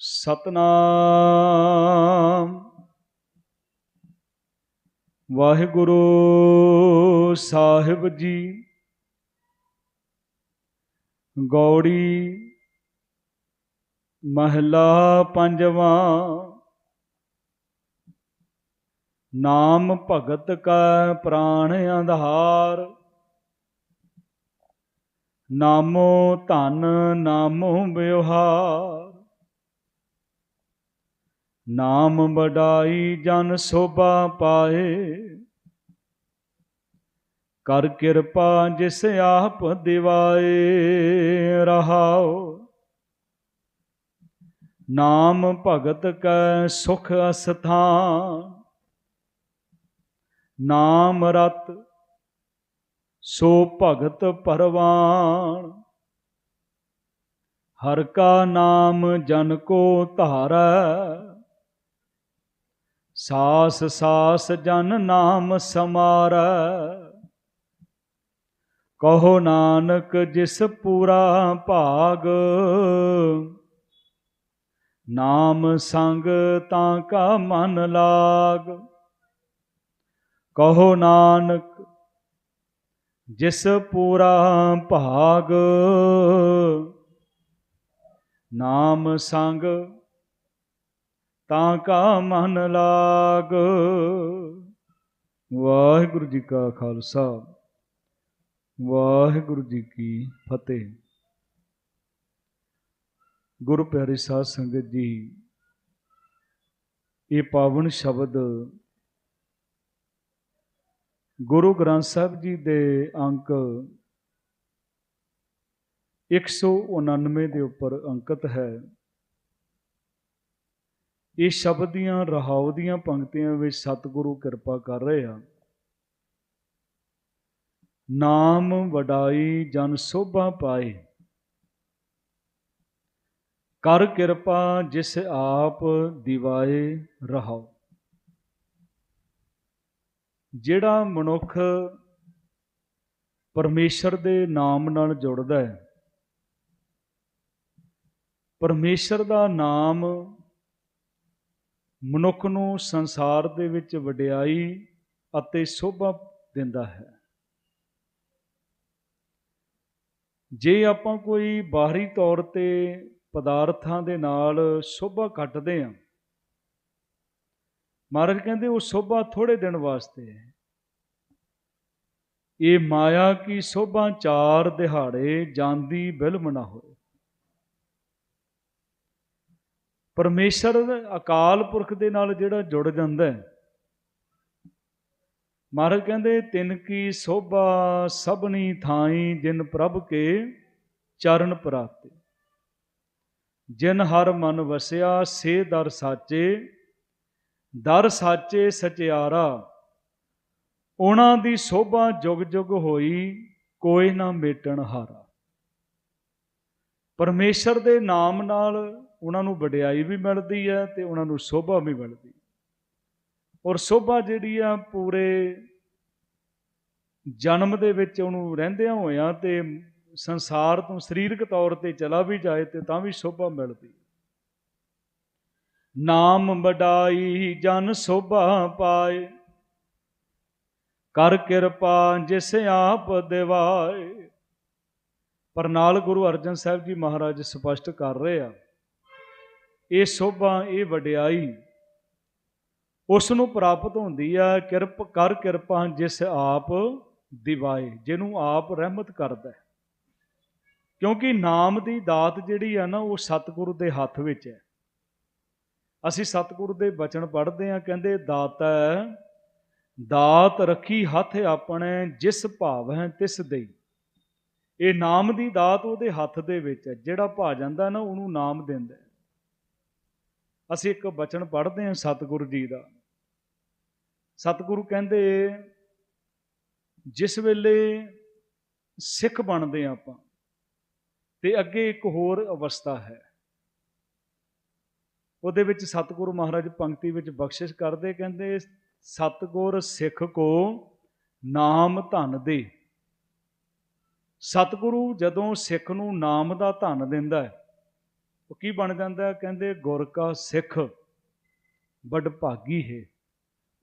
ਸਤਨਾਮ। ਵਾਹਿਗੁਰੂ ਸਾਹਿਬ ਜੀ, ਗੌੜੀ ਮਹਲਾ ਪੰਜਵਾਂ, ਨਾਮ ਭਗਤ ਕਾ ਪ੍ਰਾਣ ਆਧਾਰ ਨਾਮੋ ਧਨ, ਨਾਮੋ ਵਿਵਹਾਰ। ਨਾਮ ਵਡਾਈ ਜਨ ਸੋਭਾ ਪਾਏ। ਕਰ ਕਿਰਪਾ ਜਿਸ ਆਪ ਦਿਵਾਏ ਰਹਾਓ ਨਾਮ ਭਗਤ ਕੈ ਸੁਖ ਅਸਥਾਨ। ਨਾਮ ਰਤ ਸੋ ਭਗਤ ਪਰਵਾਨ। ਹਰ ਕਾ ਨਾਮ ਜਨ ਕੋ ਧਾਰੈ। ਸਾਸ ਸਾਸ ਜਨ ਨਾਮ ਸਮਾਰੈ। ਕਹੋ ਨਾਨਕ ਜਿਸ ਪੂਰਾ ਭਾਗ, ਨਾਮ ਸੰਗ ਤਾਂ ਕਾ ਮਨ ਲਾਗ। ਕਹੋ ਨਾਨਕ ਜਿਸ ਪੂਰਾ ਭਾਗ, ਨਾਮ ਸੰਗ ਤਾਂ ਕਾ ਮਨ ਲਾਗ। ਵਾਹਿਗੁਰੂ ਜੀ ਕਾ ਖਾਲਸਾ, ਵਾਹਿਗੁਰੂ ਜੀ ਕੀ ਫਤਿਹ। ਗੁਰੂ ਪਿਆਰੇ ਸਾਧ ਸੰਗਤ ਜੀ, ਇਹ ਪਾਵਨ ਸ਼ਬਦ ਗੁਰੂ ਗ੍ਰੰਥ ਸਾਹਿਬ ਜੀ ਦੇ ਅੰਕ 199 ਦੇ ਉੱਪਰ ਅੰਕਿਤ ਹੈ। ਇਹ ਸ਼ਬਦ ਦੀਆਂ, ਰਹਾਉ ਦੀਆਂ ਪੰਕਤੀਆਂ ਵਿੱਚ ਸਤਿਗੁਰੂ ਕਿਰਪਾ ਕਰ ਰਹੇ ਆ ਨਾਮ ਵਡਾਈ ਜਨ ਸੋਭਾ ਪਾਏ। ਕਰ ਕਿਰਪਾ ਜਿਸ ਆਪ ਦਿਵਾਏ ਰਹਾਉ। ਜਿਹੜਾ ਮਨੁੱਖ ਪਰਮੇਸ਼ਰ ਦੇ ਨਾਮ ਨਾਲ ਜੁੜਦਾ ਹੈ, ਪਰਮੇਸ਼ਰ ਦਾ ਨਾਮ ਮਨੁੱਖ ਨੂੰ ਸੰਸਾਰ ਦੇ ਵਿੱਚ ਵਡਿਆਈ ਅਤੇ ਸ਼ੋਭਾ ਦਿੰਦਾ ਹੈ। ਜੇ ਆਪਾਂ ਕੋਈ ਬਾਹਰੀ ਤੌਰ ਤੇ ਪਦਾਰਥਾਂ ਦੇ ਨਾਲ ਸ਼ੋਭਾ ਕੱਟਦੇ ਆ ਮਹਾਰਾਜ ਕਹਿੰਦੇ ਉਹ ਸ਼ੋਭਾ ਥੋੜੇ ਦਿਨ ਵਾਸਤੇ ਹੈ। ਇਹ ਮਾਇਆ ਕੀ ਸ਼ੋਭਾ ਚਾਰ ਦਿਹਾੜੇ ਜਾਂਦੀ ਬਿਲਮ ਨਾ ਹੋਏ। ਪਰਮੇਸ਼ਰ ਅਕਾਲ ਪੁਰਖ ਦੇ ਨਾਲ ਜਿਹੜਾ ਜੁੜ ਜਾਂਦਾ ਹੈ। ਮਹਾਰਾਜ ਕਹਿੰਦੇ, ਤਿੰਨ ਕੀ ਸੋਭਾ ਸਭਨੀ ਥਾਈ ਜਿਨ ਪ੍ਰਭ ਕੇ ਚਰਨ ਪ੍ਰਾਤੇ ਜਿਨ ਹਰ ਮਨ ਵਸਿਆ, ਸੇ ਦਰ ਸਾਚੇ ਦਰ ਸਾਚੇ ਸਚਿਆਰਾ। ਉਹਨਾਂ ਦੀ ਸੋਭਾ ਜੁਗ ਜੁਗ ਹੋਈ, ਕੋਈ ਨਾ ਮੇਟਣ ਹਾਰਾ। ਪਰਮੇਸ਼ਰ ਦੇ ਨਾਮ ਨਾਲ ਉਹਨਾਂ ਨੂੰ ਵਡਿਆਈ ਵੀ ਮਿਲਦੀ ਹੈ ਤੇ ਉਹਨਾਂ ਨੂੰ ਸੋਭਾ ਵੀ ਮਿਲਦੀ ਔਰ ਸੋਭਾ ਜਿਹੜੀ ਆ ਪੂਰੇ ਜਨਮ ਦੇ ਵਿੱਚ ਉਹਨੂੰ ਰਹਿੰਦਿਆਂ ਹੋਇਆਂ ਤੇ ਸੰਸਾਰ ਤੋਂ ਸਰੀਰਕ ਤੌਰ ਤੇ ਚਲਾ ਵੀ ਜਾਏ ਤੇ ਤਾਂ ਵੀ ਸੋਭਾ ਮਿਲਦੀ ਨਾਮ ਵਡਾਈ ਜਨ ਸੋਭਾ ਪਾਏ, ਕਰ ਕਿਰਪਾ ਜਿਸ ਆਪ ਦਿਵਾਏ। ਪਰ ਨਾਲ ਗੁਰੂ ਅਰਜਨ ਸਾਹਿਬ ਜੀ ਮਹਾਰਾਜ ਸਪਸ਼ਟ ਕਰ ਰਹੇ ਆ ਇਹ ਸੋਭਾ, ਇਹ ਵਡਿਆਈ ਉਸ ਨੂੰ ਪ੍ਰਾਪਤ ਹੁੰਦੀ ਆ ਕਿਰਪ ਕਰ ਕਿਰਪਾ ਜਿਸ ਆਪ ਦਿਵਾਏ, ਜਿਹਨੂੰ ਆਪ ਰਹਿਮਤ ਕਰਦਾ ਹੈ। ਕਿਉਂਕਿ ਨਾਮ ਦੀ ਦਾਤ ਜਿਹੜੀ ਆ ਨਾ, ਉਹ ਸਤਿਗੁਰੂ ਦੇ ਹੱਥ ਵਿੱਚ ਹੈ। ਅਸੀਂ ਸਤਿਗੁਰੂ ਦੇ ਬਚਨ ਪੜ੍ਹਦੇ ਆ ਕਹਿੰਦੇ, ਦਾਤਾ, ਦਾਤ ਰੱਖੀ ਹੱਥ ਆਪਣੇ, ਜਿਸ ਭਾਵ ਹੈ ਤਿਸ ਦੇਈ। ਇਹ ਨਾਮ ਦੀ ਦਾਤ ਉਹਦੇ ਹੱਥ ਦੇ ਵਿੱਚ ਹੈ, ਜਿਹੜਾ ਭਾ ਜਾਂਦਾ ਨਾ, ਉਹਨੂੰ ਨਾਮ ਦਿੰਦਾ ਅਸੀਂ ਇੱਕ ਬਚਨ ਪੜ੍ਹਦੇ ਹਾਂ ਸਤਿਗੁਰੂ ਜੀ ਦਾ। ਸਤਿਗੁਰੂ ਕਹਿੰਦੇ, ਜਿਸ ਵੇਲੇ ਸਿੱਖ ਬਣਦੇ ਆ ਆਪਾਂ, ਤੇ ਅੱਗੇ ਇੱਕ ਹੋਰ ਅਵਸਥਾ ਹੈ। ਉਹਦੇ ਵਿੱਚ ਸਤਿਗੁਰੂ ਮਹਾਰਾਜ ਪੰਕਤੀ ਵਿੱਚ ਬਖਸ਼ਿਸ਼ ਕਰਦੇ, ਕਹਿੰਦੇ, ਸਤਿਗੁਰ ਸਿੱਖ ਕੋ ਨਾਮ ਧਨ ਦੇ। ਸਤਿਗੁਰੂ ਜਦੋਂ ਸਿੱਖ ਨੂੰ ਨਾਮ ਦਾ ਧਨ ਦਿੰਦਾ ਹੈ ਉਹ ਕੀ ਬਣ ਜਾਂਦਾ ਕਹਿੰਦੇ, ਗੁਰ ਕਾ ਸਿੱਖ ਵੱਡ ਭਾਗੀ ਹੈ।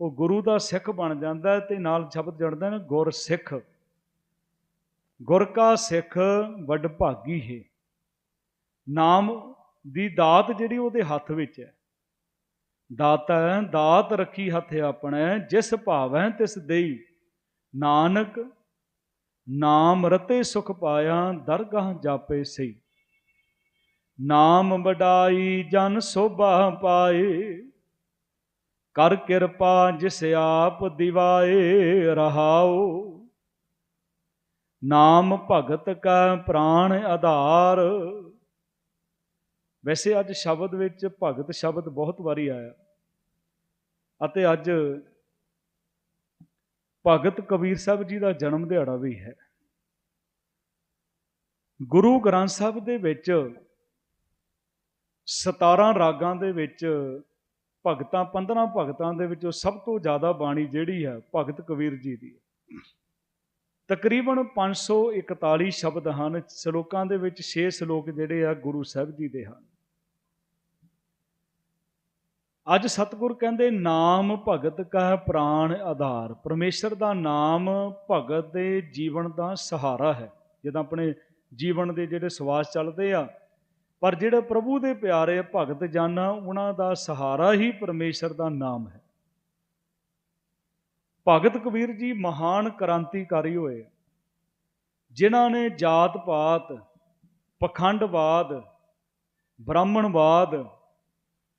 ਉਹ ਗੁਰੂ ਦਾ ਸਿੱਖ ਬਣ ਜਾਂਦਾ ਹੈ ਤੇ ਨਾਲ ਸ਼ਬਦ ਜੁੜਦਾ ਨੇ, ਗੁਰ ਸਿੱਖ। ਗੁਰ ਕਾ ਸਿੱਖ ਵੱਡ ਭਾਗੀ ਹੈ। ਨਾਮ ਦੀ ਦਾਤ ਜਿਹੜੀ ਉਹਦੇ ਹੱਥ ਵਿੱਚ ਹੈ। ਦਾਤਾ ਦਾਤ ਰੱਖੀ ਹੱਥ ਆਪਣੇ, ਜਿਸ ਭਾਵੈ ਤਿਸ ਦੇਈ। ਨਾਨਕ ਨਾਮ ਰਤੇ ਸੁਖ ਪਾਇਆ, ਦਰਗਾਹ ਜਾਪੇ ਸਈ ਨਾਮ ਵਡਾਈ ਜਨ ਸੋਭਾ ਪਾਏ। ਕਰ ਕਿਰਪਾ ਜਿਸ ਆਪ ਦਿਵਾਏ ਰਹਾਓ। ਨਾਮ ਭਗਤ ਕਾ ਪ੍ਰਾਣ ਆਧਾਰ। ਵੈਸੇ ਅੱਜ ਸ਼ਬਦ ਵਿੱਚ ਭਗਤ ਸ਼ਬਦ ਬਹੁਤ ਵਾਰੀ ਆਇਆ। ਅਤੇ ਅੱਜ ਭਗਤ ਕਬੀਰ ਸਾਹਿਬ ਜੀ ਦਾ ਜਨਮ ਦਿਹਾੜਾ ਵੀ ਹੈ। ਗੁਰੂ ਗ੍ਰੰਥ ਸਾਹਿਬ ਦੇ ਵਿੱਚ 17 ਰਾਗਾਂ ਦੇ ਵਿੱਚ, ਭਗਤਾਂ 15 ਭਗਤਾਂ ਦੇ ਵਿੱਚੋਂ ਸਭ ਤੋਂ ਜ਼ਿਆਦਾ ਬਾਣੀ ਜਿਹੜੀ ਹੈ, ਭਗਤ ਕਬੀਰ ਜੀ ਦੀ ਹੈ। ਤਕਰੀਬਨ 541 ਸ਼ਬਦ ਹਨ, ਸ਼ਲੋਕਾਂ ਦੇ ਵਿੱਚ 6 ਸ਼ਲੋਕ ਜਿਹੜੇ ਆ ਗੁਰੂ ਸਾਹਿਬ ਜੀ ਦੇ ਹਨ। ਅੱਜ ਸਤਿਗੁਰ ਕਹਿੰਦੇ, ਨਾਮ ਭਗਤ ਕਾ ਪ੍ਰਾਣ ਆਧਾਰ। ਪਰਮੇਸ਼ਰ ਦਾ ਨਾਮ ਭਗਤ ਦੇ ਜੀਵਨ ਦਾ ਸਹਾਰਾ ਹੈ। ਜਦੋਂ ਆਪਣੇ ਜੀਵਨ ਦੇ ਜਿਹੜੇ ਸਵਾਸ ਚੱਲਦੇ ਆ ਪਰ ਜਿਹੜੇ ਪ੍ਰਭੂ ਦੇ ਪਿਆਰੇ ਭਗਤ ਜਨ ਉਹਨਾਂ ਦਾ ਸਹਾਰਾ ਹੀ ਪਰਮੇਸ਼ਰ ਦਾ ਨਾਮ ਹੈ। ਭਗਤ ਕਬੀਰ ਜੀ ਮਹਾਨ ਕ੍ਰਾਂਤੀਕਾਰੀ ਹੋਏ ਜਿਨ੍ਹਾਂ ਨੇ ਜਾਤ ਪਾਤ ਪਖੰਡਵਾਦ, ਬ੍ਰਾਹਮਣਵਾਦ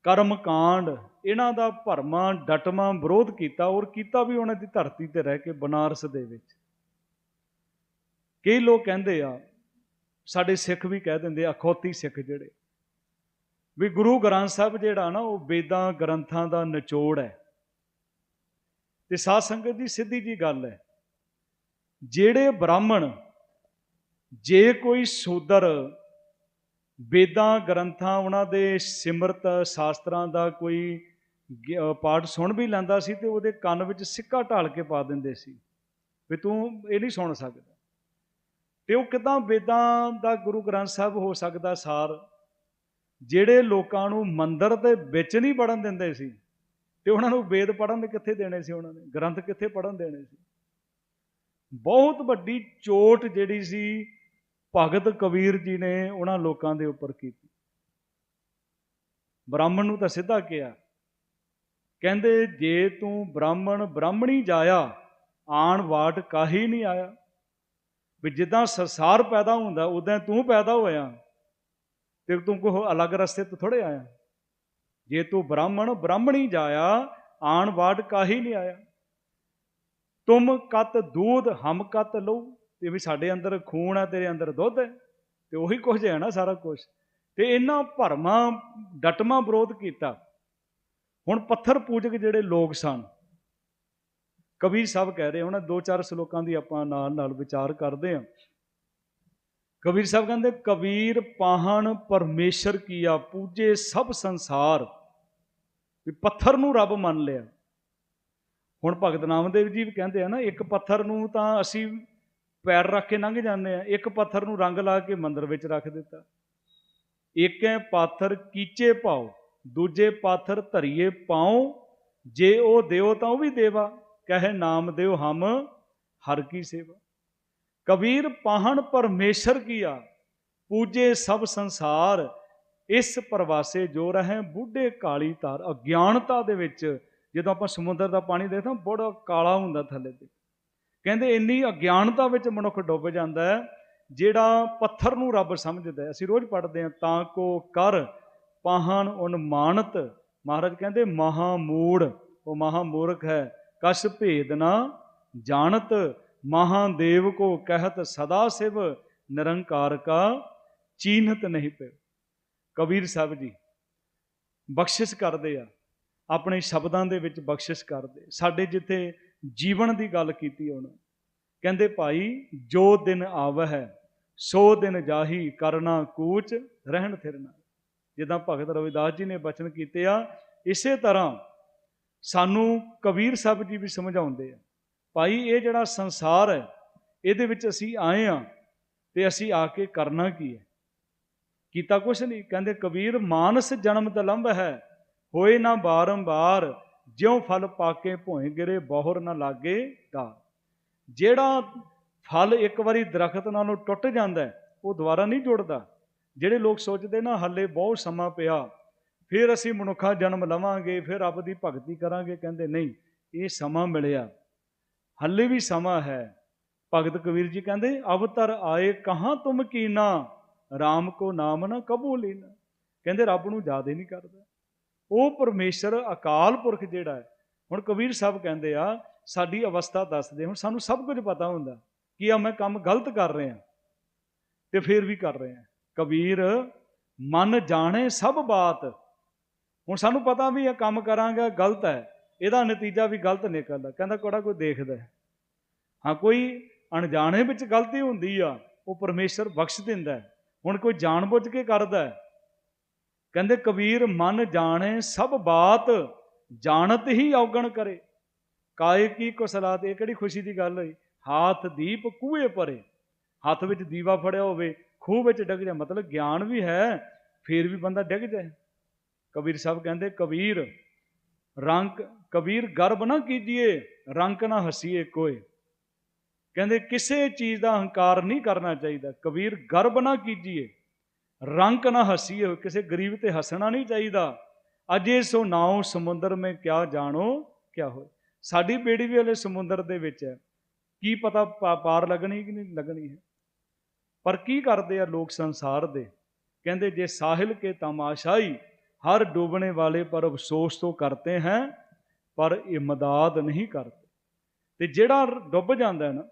ਕਰਮ ਕਾਂਡ ਇਹਨਾਂ ਦਾ ਭਰਮਾ, ਡਟਮਾ ਵਿਰੋਧ ਕੀਤਾ ਔਰ ਕੀਤਾ ਵੀ ਉਹਨਾਂ ਦੀ ਧਰਤੀ ਤੇ ਰਹਿ ਕੇ ਬਨਾਰਸ ਦੇ ਵਿੱਚ। ਕਈ ਲੋਕ ਕਹਿੰਦੇ ਆ ਸਾਡੇ ਸਿੱਖ ਵੀ ਕਹਿ ਦਿੰਦੇ ਅਖੌਤੀ ਸਿੱਖ ਜਿਹੜੇ। ਵੀ ਗੁਰੂ ਗ੍ਰੰਥ ਸਾਹਿਬ ਜਿਹੜਾ ਨਾ, ਉਹ ਵੇਦਾਂ ਗ੍ਰੰਥਾਂ ਦਾ ਨਿਚੋੜ ਹੈ। ਤੇ ਸਾਧ ਸੰਗਤ ਦੀ ਸਿੱਧੀ ਜੀ ਗੱਲ ਹੈ, ਜਿਹੜੇ ਬ੍ਰਾਹਮਣ, ਜੇ ਕੋਈ ਸੂਦਰ ਵੇਦਾਂ ਗ੍ਰੰਥਾਂ, ਉਹਨਾਂ ਦੇ ਸਿਮਰਤ ਸ਼ਾਸਤਰਾਂ ਦਾ ਕੋਈ ਪਾਠ ਸੁਣ ਵੀ ਲੈਂਦਾ ਸੀ ਤੇ ਉਹਦੇ ਕੰਨ ਵਿੱਚ ਸਿੱਕਾ ਢਾਲ ਕੇ ਪਾ ਦਿੰਦੇ ਸੀ। ਵੀ ਤੂੰ ਇਹ ਨਹੀਂ ਸੁਣ ਸਕਦਾ। ਤੇ ਉਹ ਕਿਦਾਂ ਵੇਦਾਂ ਦਾ ਗੁਰੂ ਗ੍ਰੰਥ ਸਾਹਿਬ ਹੋ ਸਕਦਾ ਸਾਰ? ਜਿਹੜੇ ਲੋਕਾਂ ਨੂੰ ਮੰਦਰ ਦੇ ਵਿੱਚ ਨਹੀਂ ਪੜਨ ਦਿੰਦੇ ਸੀ ਤੇ ਉਹਨਾਂ ਨੂੰ ਵੇਦ ਪੜਨ ਦੇ ਕਿੱਥੇ ਦੇਣੇ ਸੀ ਉਹਨਾਂ ਨੇ? ਗ੍ਰੰਥ ਕਿੱਥੇ ਪੜਨ ਦੇਣੇ ਸੀ? ਬਹੁਤ ਵੱਡੀ ਚੋਟ ਜਿਹੜੀ ਸੀ ਭਗਤ ਕਬੀਰ ਜੀ ਨੇ ਉਹਨਾਂ ਲੋਕਾਂ ਦੇ ਉੱਪਰ ਕੀਤੀ। ਬ੍ਰਾਹਮਣ ਨੂੰ ਤਾਂ ਸਿੱਧਾ ਕਿਹਾ, ਕਹਿੰਦੇ, ਜੇ ਤੂੰ ਬ੍ਰਾਹਮਣ ਬ੍ਰਾਹਮਣੀ ਜਾਇਆ, ਆਣ ਵਾਟ ਕਾਹੀ ਨਹੀਂ ਆਇਆ? ਵੀ ਜਿੱਦਾਂ ਸੰਸਾਰ ਪੈਦਾ ਹੁੰਦਾ ਉਦਾਂ ਤੂੰ ਪੈਦਾ ਹੋਇਆ। ਤੇ ਤੂੰ ਕੋਈ ਅਲੱਗ ਰਸਤੇ ਤੋਂ ਥੋੜੇ ਆਇਆ। ਜੇ ਤੂੰ ਬ੍ਰਾਹਮਣ, ਬ੍ਰਾਹਮਣੀ ਜਾਇਆ, ਆਣ ਵਾਟ ਕਾਹੀ ਨਹੀਂ ਆਇਆ। ਤੁਮ ਕਤ ਦੂਧ, ਹਮ ਕਤ ਲਊ ਤੇ ਵੀ ਸਾਡੇ ਅੰਦਰ ਖੂਨ ਹੈ, ਤੇਰੇ ਅੰਦਰ ਦੁੱਧ ਹੈ। ਤੇ ਉਹੀ ਕੁਝ ਹੈ ਨਾ ਸਾਰਾ ਕੁਝ। ਤੇ ਇਹਨਾਂ ਭਰਮਾਂ, ਡਟਮਾ ਵਿਰੋਧ ਕੀਤਾ। ਹੁਣ ਪੱਥਰ ਪੂਜਕ ਜਿਹੜੇ ਲੋਕ ਸਨ ਕਬੀਰ ਸਾਹਿਬ ਕਹਿ ਰਹੇ ਉਹਨਾਂ ਦੋ ਚਾਰ ਸ਼ਲੋਕਾਂ ਦੀ ਆਪਾਂ ਨਾਲ ਨਾਲ ਵਿਚਾਰ ਕਰਦੇ ਹਾਂ ਕਬੀਰ ਸਾਹਿਬ ਕਹਿੰਦੇ, ਕਬੀਰ ਪਾਹਣ ਪਰਮੇਸ਼ਰ ਕੀਆ ਪੂਜੇ ਸਭ ਸੰਸਾਰ, ਵੀ ਪੱਥਰ ਨੂੰ ਰੱਬ ਮੰਨ ਲਿਆ। ਹੁਣ ਭਗਤ ਨਾਮਦੇਵ ਜੀ ਵੀ ਕਹਿੰਦੇ ਆ ਨਾ, ਇੱਕ ਪੱਥਰ ਨੂੰ ਤਾਂ ਅਸੀਂ ਪੈਰ ਰੱਖ ਕੇ ਲੰਘ ਜਾਂਦੇ ਆ, ਇੱਕ ਪੱਥਰ ਨੂੰ ਰੰਗ ਲਾ ਕੇ ਮੰਦਰ ਵਿੱਚ ਰੱਖ ਦਿੱਤਾ। ਏਕੈ ਪਾਥਰ ਕੀਚੇ ਪਾਓ, ਦੂਜੇ ਪਾਥਰ ਧਰੀਏ ਪਾਉ, ਜੇ ਉਹ ਦਿਓ ਤਾਂ ਉਹ ਵੀ ਦੇਵਾ। ਕਹੇ ਨਾਮ ਦਿਓ ਹਮ, ਹਰ ਕੀ ਸੇਵਾ। ਕਬੀਰ ਪਾਹਣ ਪਰਮੇਸ਼ਰ ਕੀਆ ਪੂਜੇ ਸਭ ਸੰਸਾਰ, ਇਸ ਪ੍ਰਵਾਸੇ ਜੋ ਰਹੇ, ਬੁੱਢੇ ਕਾਲੀ ਤਾਰ ਅਗਿਆਨਤਾ ਦੇ ਵਿੱਚ ਜਦੋਂ ਆਪਾਂ ਸਮੁੰਦਰ ਦਾ ਪਾਣੀ ਦੇਖਦੇ ਹਾਂ, ਬੜਾ ਕਾਲਾ ਹੁੰਦਾ ਥੱਲੇ ਤੇ। ਕਹਿੰਦੇ ਇੰਨੀ ਅਗਿਆਨਤਾ ਵਿੱਚ ਮਨੁੱਖ ਡੁੱਬ ਜਾਂਦਾ ਹੈ, ਜਿਹੜਾ ਪੱਥਰ ਨੂੰ ਰੱਬ ਸਮਝਦਾ ਅਸੀਂ ਰੋਜ਼ ਪੜ੍ਹਦੇ ਹਾਂ, ਤਾਂ ਕੋ ਕਰ ਪਾਹਣ ਉਨਮਾਨਤ ਮਹਾਰਾਜ ਕਹਿੰਦੇ ਮਹਾ ਮੂੜ ਉਹ ਮਹਾ ਮੂਰਖ ਹੈ। ਕਛ ਭੇਦ ਨਾ ਜਾਣਤ, ਮਹਾਦੇਵ ਕੋ ਕਹਿਤ ਸਦਾ ਸਿਵ ਨਿਰੰਕਾਰ ਕਾ ਚੀਨਤ ਨਹੀਂ ਪਏ ਕਬੀਰ ਸਾਹਿਬ ਜੀ, ਬਖਸ਼ਿਸ਼ ਕਰਦੇ ਆ, ਆਪਣੇ ਸ਼ਬਦਾਂ ਦੇ ਵਿੱਚ ਬਖਸ਼ਿਸ਼ ਕਰਦੇ। ਸਾਡੇ ਜਿੱਥੇ ਜੀਵਨ ਦੀ ਗੱਲ ਕੀਤੀ ਉਹਨਾਂ ਕਹਿੰਦੇ ਭਾਈ, ਜੋ ਦਿਨ ਆਵ ਹੈ ਸੋ ਦਿਨ ਜਾਹੀ ਕਰਨਾ ਕੂਚ ਰਹਿਣ ਫਿਰਨਾ ਜਿੱਦਾਂ ਭਗਤ ਰਵਿਦਾਸ ਜੀ ਨੇ ਬਚਨ ਕੀਤੇ ਆ, ਇਸੇ ਤਰ੍ਹਾਂ ਸਾਨੂੰ ਕਬੀਰ ਸਾਹਿਬ ਜੀ ਵੀ ਸਮਝਾਉਂਦੇ ਆ। ਭਾਈ, ਇਹ ਜਿਹੜਾ ਸੰਸਾਰ ਹੈ, ਇਹਦੇ ਵਿੱਚ ਅਸੀਂ ਆਏ ਆ ਤੇ ਅਸੀਂ ਆ ਕੇ ਕਰਨਾ ਕੀ ਹੈ? ਕੀਤਾ ਕੁਛ ਨਹੀਂ। ਕਹਿੰਦੇ, ਕਬੀਰ, ਮਾਨਸ ਜਨਮ ਤਲੰਬ ਹੈ, ਹੋਏ ਨਾ ਬਾਰੰਬਾਰ, ਜਿਉ ਫਲ ਪਾਕੇ ਭੋਏ ਗਿਰੇ, ਬਹੁਰ ਨਾ ਲਾਗੇ ਦਾ ਜਿਹੜਾ ਫਲ ਇੱਕ ਵਾਰੀ ਦਰਖਤ ਨਾਲੋਂ ਟੁੱਟ ਜਾਂਦਾ ਉਹ ਦੁਬਾਰਾ ਨਹੀਂ ਜੁੜਦਾ। ਜਿਹੜੇ ਲੋਕ ਸੋਚਦੇ ਨਾ, ਹੱਲੇ ਬਹੁਤ ਸਮਾਂ ਪਿਆ ਫਿਰ ਅਸੀਂ ਮਨੁੱਖਾ ਜਨਮ ਲਵਾਂਗੇ, ਫਿਰ ਰੱਬ ਦੀ ਭਗਤੀ ਕਰਾਂਗੇ, ਕਹਿੰਦੇ ਨਹੀਂ, ਇਹ ਸਮਾਂ ਮਿਲਿਆ। ਹੱਲੇ ਵੀ ਸਮਾਂ ਹੈ। ਭਗਤ ਕਬੀਰ ਜੀ ਕਹਿੰਦੇ, ਅਵਤਰ ਆਏ ਕਹਾਂ ਤੁਮ ਕੀਨਾ RAM ਕੋ ਨਾਮ ਨਾ ਕਬੂ ਲੈਣਾ ਕਹਿੰਦੇ ਰੱਬ ਨੂੰ ਯਾਦ ਹੀ ਨਹੀਂ ਕਰਦਾ। ਉਹ ਪਰਮੇਸ਼ਰ ਅਕਾਲ ਪੁਰਖ ਜਿਹੜਾ ਹੈ, ਹੁਣ ਕਬੀਰ ਸਾਹਿਬ ਕਹਿੰਦੇ ਆ, ਸਾਡੀ ਅਵਸਥਾ ਦੱਸਦੇ ਹੁਣ ਸਾਨੂੰ ਸਭ ਕੁਝ ਪਤਾ ਹੁੰਦਾ, ਕਿ ਆ ਮੈਂ ਕੰਮ ਗਲਤ ਕਰ ਰਿਹਾ ਤੇ ਫਿਰ ਵੀ ਕਰ ਰਿਹਾ ਕਬੀਰ, ਮਨ ਜਾਣੇ ਸਭ ਬਾਤ ਹੁਣ ਸਾਨੂੰ ਪਤਾ ਵੀ ਇਹ ਕੰਮ ਕਰਾਂਗਾ, ਗਲਤ ਹੈ। ਇਹਦਾ ਨਤੀਜਾ ਵੀ ਗਲਤ ਨਿਕਲਦਾ। ਕਹਿੰਦਾ, ਕੋੜਾ ਕੋਈ ਦੇਖਦਾ ਹਾਂ? ਕੋਈ ਅਣਜਾਣੇ ਵਿੱਚ ਗਲਤੀ ਹੁੰਦੀ ਆ, ਉਹ ਪਰਮੇਸ਼ਰ ਬਖਸ਼ ਦਿੰਦਾ ਹੁਣ ਕੋਈ ਜਾਣਬੁੱਝ ਕੇ ਕਰਦਾ ਕਹਿੰਦੇ, ਕਬੀਰ ਮਨ ਜਾਣੇ, ਸਭ ਬਾਤ ਜਾਣਤ ਹੀ ਔਗਣ ਕਰੇ। ਕਾਏ ਕੀ ਕੁਸਲਾਤ, ਇਹ ਕਿਹੜੀ ਖੁਸ਼ੀ ਦੀ ਗੱਲ ਹੋਈ? ਹਾਥ ਦੀਪ ਕੂਏ ਪਰੇ। ਹੱਥ ਵਿੱਚ ਦੀਵਾ ਫੜਿਆ ਹੋਵੇ, ਖੂਹ ਵਿੱਚ ਡਿੱਗ ਜਾ ਮਤਲਬ ਗਿਆਨ ਵੀ ਹੈ, ਫਿਰ ਵੀ ਬੰਦਾ ਡਿੱਗ ਜਾਏ। ਕਬੀਰ ਸਾਹਿਬ ਕਹਿੰਦੇ, ਕਬੀਰ, ਰੰਕ, ਕਬੀਰ ਗਰਬ ਨਾ ਕੀਜੀਏ, ਰੰਕ ਨਾ ਹਸੀਏ ਕੋਏ। ਕਹਿੰਦੇ, ਕਿਸੇ ਚੀਜ਼ ਦਾ ਹੰਕਾਰ ਨਹੀਂ ਕਰਨਾ ਚਾਹੀਦਾ। ਕਬੀਰ ਗਰਬ ਨਾ ਕੀਜੀਏ, ਰੰਕ ਨਾ ਹਸੀਏ, ਕਿਸੇ ਗਰੀਬ ਤੇ ਹੱਸਣਾ ਨਹੀਂ ਚਾਹੀਦਾ। ਅਜੇ ਸੋ ਨਾਉ ਸਮੁੰਦਰ ਮੇ ਕਿਆ ਜਾਣੋ, ਕਿਆ ਹੋਏ? ਸਾਡੀ ਬੇੜੀ ਵੀ ਹਲੇ ਸਮੁੰਦਰ ਦੇ ਵਿੱਚ ਹੈ। ਕੀ ਪਤਾ ਪਾ- ਪਾਰ ਲੱਗਣੀ ਕਿ ਨਹੀਂ, ਲੱਗਣੀ ਹੈ? ਪਰ ਕੀ ਕਰਦੇ ਆ ਲੋਕ ਸੰਸਾਰ ਦੇ? ਕਹਿੰਦੇ, ਜੇ ਸਾਹਿਲ ਕੇ ਤਮਾਸ਼ਾਈ ਹਰ ਡੂਬਣੇ ਵਾਲੇ ਪਰ ਅਫਸੋਸ ਤੋਂ ਕਰਤੇ हैं ਪਰ ਇਮਦਾਦ ਨਹੀਂ ਕਰਤੇ। ਤੇ ਜਿਹੜਾ ਡੁੱਬ ਜਾਂਦਾ ਨਾ,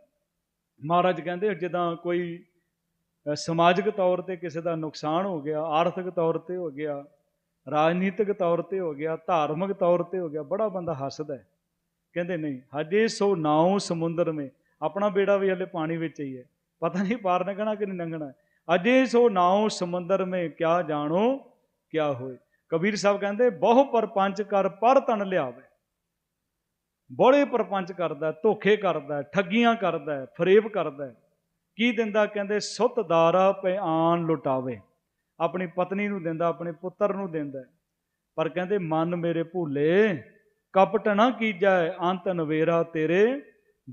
ਮਹਾਰਾਜ ਕਹਿੰਦੇ ਜਿੱਦਾਂ ਕੋਈ ਸਮਾਜਿਕ ਤੌਰ ਤੇ ਕਿਸੇ ਦਾ ਨੁਕਸਾਨ ਹੋ ਗਿਆ, ਆਰਥਿਕ ਤੌਰ ਤੇ ਹੋ ਗਿਆ, ਰਾਜਨੀਤਿਕ ਤੌਰ ਤੇ ਹੋ ਗਿਆ, ਧਾਰਮਿਕ ਤੌਰ ਤੇ ਹੋ ਗਿਆ, ਬੜਾ ਬੰਦਾ ਹੱਸਦਾ ਹੈ। ਕਹਿੰਦੇ ਨਹੀਂ, ਹਜੇ ਸੋ ਨਾਉ ਸਮੁੰਦਰ ਮੇ, ਆਪਣਾ ਬੇੜਾ ਵੀ ਹਲੇ ਪਾਣੀ ਵਿੱਚ ਹੀ ਹੈ। ਪਤਾ ਨਹੀਂ ਪਾਰ ਲੰਘਣਾ ਕਿ ਨਹੀਂ ਲੰਘਣਾ ਅਜੇ ਸੋ ਨਾਉ ਸਮੁੰਦਰ ਮੇ, ਕਿਆ ਜਾਣੋ, ਕਿਆ ਹੋਏ। ਕਬੀਰ ਸਾਹਿਬ ਕਹਿੰਦੇ, ਬਹੁ ਪਰਪੰਚ ਕਰ ਪਰ ਤਨ ਲਿਆਵੇ। ਬੜੇ ਪਰਪੰਚ ਕਰਦਾ, ਧੋਖੇ ਕਰਦਾ, ਠੱਗੀਆਂ ਕਰਦਾ, ਫਰੇਬ ਕਰਦਾ। ਕੀ ਦਿੰਦਾ ਕਹਿੰਦੇ, ਸੁੱਤ ਦਾਰਾ ਪਿਆਨ ਲੁਟਾਵੇ। ਆਪਣੀ ਪਤਨੀ ਨੂੰ ਦਿੰਦਾ, ਆਪਣੇ ਪੁੱਤਰ ਨੂੰ ਦਿੰਦਾ। ਪਰ ਕਹਿੰਦੇ, ਮਨ ਮੇਰੇ ਭੂਲੇ ਕਪਟ ਨਾ ਕੀਜੈ, ਅੰਤ ਨਵੇਰਾ ਤੇਰੇ,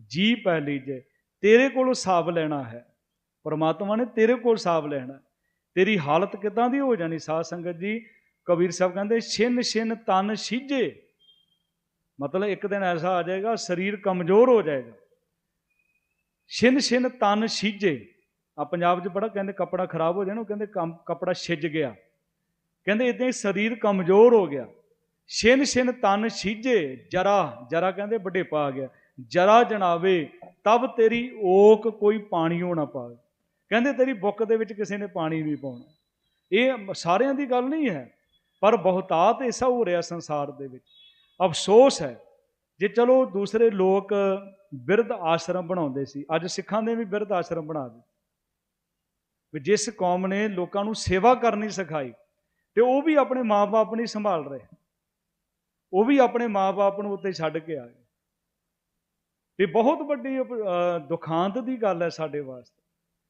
ਜੀ ਪੈ ਲੀਜੇ। ਤੇਰੇ ਕੋਲੋਂ ਹਿਸਾਬ ਲੈਣਾ ਹੈ। ਪਰਮਾਤਮਾ ਨੇ ਤੇਰੇ ਕੋਲ ਹਿਸਾਬ ਲੈਣਾ। ਤੇਰੀ ਹਾਲਤ ਕਿਦਾਂ ਦੀ ਹੋ ਜਾਣੀ ਸਾਧ ਸੰਗਤ ਜੀ? ਕਬੀਰ ਸਾਹਿਬ ਕਹਿੰਦੇ, ਛਿੰਨ ਛਿੰਨ ਤਨ ਸਿੱਝੇ ਮਤਲਬ ਇੱਕ ਦਿਨ ਐਸਾ ਆ ਜਾਏਗਾ, ਸਰੀਰ ਕਮਜ਼ੋਰ ਹੋ ਜਾਏਗਾ। ਛਿੰਨ ਛਿੰਨ ਤਨ ਸਿੱਝੇ ਆ ਪੰਜਾਬ 'ਚ ਬੜਾ ਕਹਿੰਦੇ ਕੱਪੜਾ ਖਰਾਬ ਹੋ ਜਾਣਾ, ਉਹ ਕਹਿੰਦੇ ਕੰਮ- ਕੱਪੜਾ ਛਿੱਜ ਗਿਆ। ਕਹਿੰਦੇ ਇਦਾਂ ਹੀ ਸਰੀਰ ਕਮਜ਼ੋਰ ਹੋ ਗਿਆ। ਛਿੰਨ ਛਿੰਨ ਤਨ ਸਿੱਝੇ ਜਰਾ ਜਰਾ ਕਹਿੰਦੇ ਵਡੇਪਾ ਆ ਗਿਆ। ਜਰਾ ਜਣਾਵੇ, ਤਬ ਤੇਰੀ ਓਕ ਕੋਈ ਪਾਣੀ ਹੋਣਾ ਪਾਵੇ। ਕਹਿੰਦੇ ਤੇਰੀ ਬੁੱਕ ਦੇ ਵਿੱਚ ਕਿਸੇ ਨੇ ਪਾਣੀ ਨਹੀਂ ਪਾਉਣਾ। ਇਹ ਸਾਰਿਆਂ ਦੀ ਗੱਲ ਨਹੀਂ ਹੈ। ਪਰ ਬਹੁਤਾਤ ਐਸਾ ਹੋ ਰਿਹਾ ਸੰਸਾਰ ਦੇ ਵਿੱਚ। ਅਫਸੋਸ ਹੈ ਜੇ ਚਲੋ ਦੂਸਰੇ ਲੋਕ ਬਿਰਧ ਆਸ਼ਰਮ ਬਣਾਉਂਦੇ ਸੀ, ਅੱਜ ਸਿੱਖਾਂ ਨੇ ਵੀ ਬਿਰਧ ਆਸ਼ਰਮ ਬਣਾ ਦਿੱਤੇ। ਵੀ ਜਿਸ ਕੌਮ ਨੇ ਲੋਕਾਂ ਨੂੰ ਸੇਵਾ ਕਰਨੀ ਸਿਖਾਈ, ਤੇ ਉਹ ਵੀ ਆਪਣੇ ਮਾਪੇ ਨਹੀਂ ਸੰਭਾਲ ਰਹੇ। ਉਹ ਵੀ ਆਪਣੇ ਮਾਪੇ ਨੂੰ ਉੱਤੇ ਛੱਡ ਕੇ ਆ ਗਏ। ਤੇ ਬਹੁਤ ਵੱਡੀ ਦੁਖਾਂਤ ਦੀ ਗੱਲ ਹੈ ਸਾਡੇ ਵਾਸਤੇ।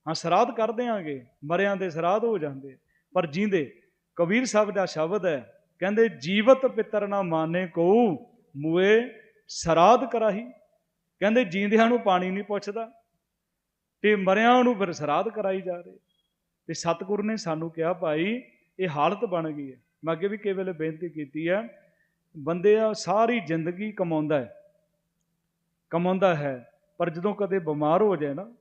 ਹਾਂ, ਸਰਾਧ ਕਰ ਦਿਆਂਗੇ, ਮਰਿਆਂ ਦੇ ਸਰਾਧ ਹੋ ਜਾਂਦੇ ਪਰ ਜਿੰਦੇ ਕਬੀਰ ਸਾਹਿਬ ਦਾ ਸ਼ਬਦ ਹੈ, ਕਹਿੰਦੇ, ਜੀਵਤ ਪਿੱਤਰ ਨਾ ਮਾਨੇ ਕੋ ਮੂਏ ਸਰਾਧ ਕਰਾਹੀ। ਕਹਿੰਦੇ, ਜੀਂਦਿਆਂ ਨੂੰ ਪਾਣੀ ਨਹੀਂ ਪੁੱਛਦਾ ਤੇ ਮਰਿਆਂ ਨੂੰ ਫਿਰ ਸਰਾਧ ਕਰਾਈ ਜਾ ਰਹੇ। ਤੇ ਸਤਿਗੁਰੂ ਨੇ ਸਾਨੂੰ ਕਿਹਾ, ਭਾਈ, ਇਹ ਹਾਲਤ ਬਣ ਗਈ ਹੈ। ਮੈਂ ਅੱਗੇ ਵੀ ਕਈ ਵੇਲੇ ਬੇਨਤੀ ਕੀਤੀ ਹੈ, ਬੰਦੇ ਆ ਸਾਰੀ ਜ਼ਿੰਦਗੀ ਕਮਾਉਂਦਾ ਹੈ। ਕਮਾਉਂਦਾ ਹੈ, ਪਰ ਜਦੋਂ ਕਦੇ ਬਿਮਾਰ ਹੋ ਜਾਏ ਨਾ,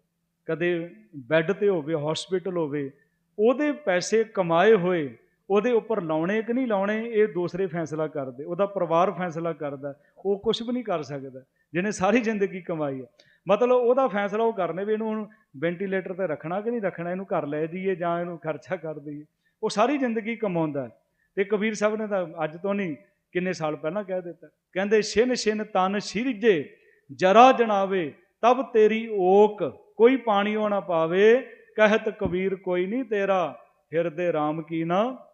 ਕਦੇ ਬੈੱਡ ਤੇ ਹੋਵੇ ਹਸਪੀਟਲ ਹੋਵੇ, ਉਹਦੇ ਪੈਸੇ ਕਮਾਏ ਹੋਏ ਉਹਦੇ ਉੱਪਰ ਲਾਉਣੇ ਕਿ ਨਹੀਂ ਲਾਉਣੇ, ਇਹ ਦੂਸਰੇ ਫੈਸਲਾ ਕਰਦੇ, ਉਹਦਾ ਪਰਿਵਾਰ ਫੈਸਲਾ ਕਰਦਾ, ਉਹ ਕੁਝ ਵੀ ਨਹੀਂ ਕਰ ਸਕਦਾ, ਜਿਹਨੇ ਸਾਰੀ ਜ਼ਿੰਦਗੀ ਕਮਾਈ ਹੈ। ਮਤਲਬ ਉਹਦਾ ਫੈਸਲਾ ਉਹ ਕਰਨੇ ਵੀ ਇਹਨੂੰ ਹੁਣ ਵੈਂਟੀਲੇਟਰ ਤੇ ਰੱਖਣਾ ਕਿ ਨਹੀਂ ਰੱਖਣਾ, ਇਹਨੂੰ ਘਰ ਲੈ ਜਾਈਏ ਜਾਂ ਇਹਨੂੰ ਖਰਚਾ ਕਰ ਦਈਏ। ਉਹ ਸਾਰੀ ਜ਼ਿੰਦਗੀ ਕਮਾਉਂਦਾ ਹੈ। ਤੇ ਕਬੀਰ ਸਾਹਿਬ ਨੇ ਤਾਂ ਅੱਜ ਤੋਂ ਨਹੀਂ, ਕਿੰਨੇ ਸਾਲ ਪਹਿਲਾਂ ਕਹਿ ਦਿੱਤਾ। ਕਹਿੰਦੇ, ਛਿਨ ਛਿਨ ਤਨ ਸਿਰਜੇ, ਜਰਾ ਜਣਾਵੇ, ਤਬ ਤੇਰੀ ਓਕ, ਕੋਈ ਪਾਣੀ ਹੋਣਾ ਪਾਵੇ, ਕਹਿਤ ਕਬੀਰ ਕੋਈ ਨਹੀਂ ਤੇਰਾ, ਹਿਰਦੇ RAM ਕੀ ਨਾ